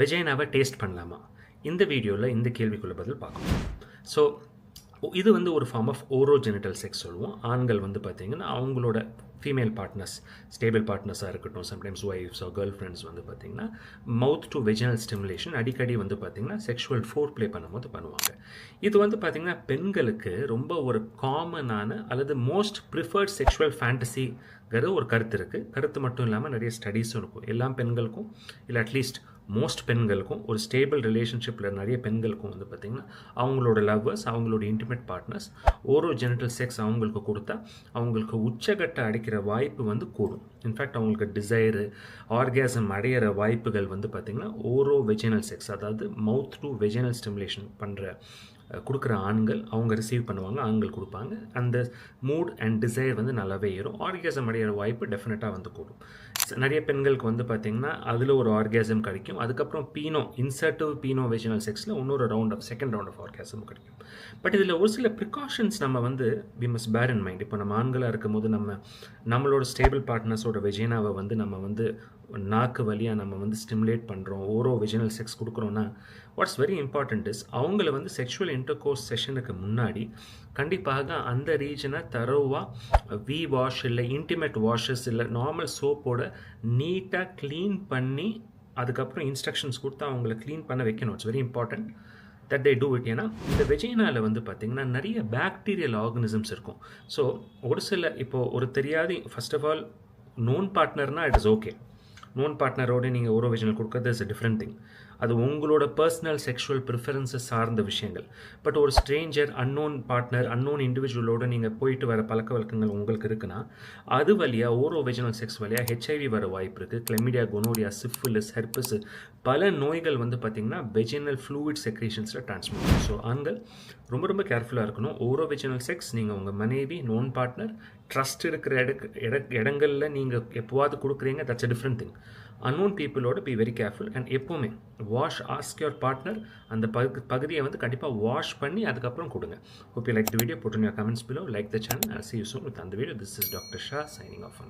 வெஜைனாவை taste பண்ணலாமா? இந்த வீடியோவில் இந்த கேள்விக்குள்ள பதில் பார்க்கணும் ஸோ இது வந்து ஒரு ஃபார்ம் ஆஃப் ஓரோஜெனிட்டல் செக்ஸ் சொல்லுவோம். ஆண்கள் வந்து பார்த்திங்கன்னா அவங்களோட ஃபீமேல் பார்ட்னர்ஸ் ஸ்டேபிள் பார்ட்னர்ஸாக இருக்கட்டும் சம்டைம்ஸ் ஒய்ஃப்ஸோ கேர்ள் ஃப்ரெண்ட்ஸ் வந்து பார்த்திங்கன்னா மவுத் டு வெஜினல் ஸ்டிமுலேஷன் அடிக்கடி வந்து பார்த்திங்கன்னா செக்ஷுவல் ஃபோர் ப்ளே பண்ணும்போது பண்ணுவாங்க. இது வந்து பார்த்திங்கன்னா பெண்களுக்கு ரொம்ப ஒரு காமனான அல்லது மோஸ்ட் ப்ரிஃபர்ட் செக்ஷுவல் ஃபேண்டசிங்கிற ஒரு கருத்து இருக்குது கருத்து மட்டும் இல்லாமல் நிறைய ஸ்டடீஸும் இருக்கும். எல்லா பெண்களுக்கும் இல்லை அட்லீஸ்ட் மோஸ்ட் பெண்களுக்கும் ஒரு ஸ்டேபிள் ரிலேஷன்ஷிப்பில் நிறைய பெண்களுக்கும் வந்து பார்த்திங்கன்னா அவங்களோட லவ்வர்ஸ் அவங்களோட intimate partners oro genital sex அவங்களுக்கு கொடுத்தா அவங்களுக்கு உச்சகட்ட அடைக்கிற வாய்ப்பு வந்து கூடும். இன்ஃபேக்ட் அவங்களுக்கு டிசைரு ஆர்காசம் அடையிற வாய்ப்புகள் வந்து பார்த்திங்கன்னா ஓரோ வெஜினல் செக்ஸ் அதாவது மவுத் டு வெஜினல் ஸ்டிமுலேஷன் பண்ணுற கொடுக்குற ஆண்கள் அவங்க ரிசீவ் பண்ணுவாங்க ஆண்கள் கொடுப்பாங்க. அந்த மூட் அண்ட் டிசைர் வந்து நல்லாவே ஏறும். ஆர்கேசம் அடையிற வாய்ப்பு டெஃபினட்டாக வந்து கூடும். நிறைய பெண்களுக்கு வந்து பார்த்திங்கன்னா அதில் ஒரு ஆர்கேசம் கிடைக்கும். அதுக்கப்புறம் பீனோ இன்சர்ட்டிவ் பீனோ வெஜினல் செக்ஸில் இன்னொரு round of second round of orgasm கிடைக்கும். பட் இதில் ஒரு சில ப்ரிகாஷன்ஸ் நம்ம வந்து வி மஸ் பேர் இன் மைண்ட் இப்போ நம்ம ஆண்களாக இருக்கும் போது நம்ம நம்மளோட ஸ்டேபிள் பார்ட்னர்ஸோட வெஜினாவை வந்து நம்ம வந்து நாக்கு வழியாக நம்ம வந்து ஸ்டிமுலேட் பண்ணுறோம் ஓரோ வெஜினல் செக்ஸ் கொடுக்குறோன்னா வாட்ஸ் வெரி இம்பார்ட்டண்ட் இஸ் அவங்கள வந்து செக்ஷுவல் இன்டர்கோர்ஸ் செஷனுக்கு முன்னாடி கண்டிப்பாக அந்த ரீஜனை தரோவாக வி வாஷ் இல்லை இன்டிமேட் வாஷஸ் இல்லை நார்மல் சோப்போட நீட்டாக க்ளீன் பண்ணி அதுக்கப்புறம் இன்ஸ்ட்ரக்ஷன்ஸ் கொடுத்து அவங்கள க்ளீன் பண்ண வைக்கணும். It's very important that they do it ஏன்னா இந்த வெஜைனாவில் வந்து பார்த்திங்கன்னா நிறைய பேக்டீரியல் ஆர்கனிசம்ஸ் இருக்கும். ஸோ ஒரு சில இப்போது ஒரு தெரியாத ஃபர்ஸ்ட் ஆஃப் ஆல் நோன் பார்ட்னர்னால் இட் இஸ் ஓகே நோன் பார்ட்னரோடு நீங்கள் ஓரோ வெஜினல் கொடுக்குறது இஸ் அ டிஃப்ரெண்ட் திங் அது உங்களோட பர்சனல் செக்ஷுவல் ப்ரிஃபரன்ஸஸ் சார்ந்த விஷயங்கள். பட் ஒரு ஸ்ட்ரேஞ்சர் அன்னோன் பார்ட்னர் அன்னோன் இண்டிவிஜுவலோடு நீங்கள் போயிட்டு வர பழக்க வழக்கங்கள் உங்களுக்கு இருக்குன்னா அது வழியாக ஓரோ வெஜினல் செக்ஸ் வழியாக ஹெச்ஐவி வர வாய்ப்பு இருக்குது கிளமிடியா கொனோரியா சிஃபிலிஸ் ஹெர்பஸ் பல நோய்கள் வந்து பார்த்திங்கன்னா வெஜினல் ஃப்ளூயிட் செக்ரேஷன்ஸில் டிரான்ஸ்மிட் ஆகும். ஸோ ஆண்கள் ரொம்ப ரொம்ப கேர்ஃபுல்லாக இருக்கணும். ஓரோ வெஜினல் செக்ஸ் நீங்கள் உங்கள் மனைவி நோன் பார்ட்னர் ட்ரஸ்ட் இருக்கிற இட இடங்களில் நீங்கள் எப்போவாது கொடுக்குறீங்க that's a different thing unknown பீப்புளோட பி வெரி கேர்ஃபுல் அண்ட் எப்போவுமே வாஷ் ஆஸ்க் யுவர் பார்ட்னர் அந்த பகு பகுதியை வந்து கண்டிப்பாக வாஷ் பண்ணி அதுக்கப்புறம் கொடுங்க. Hope you like the video போட்டு comments below like the channel see you soon with அந்த video this is doctor Shah signing off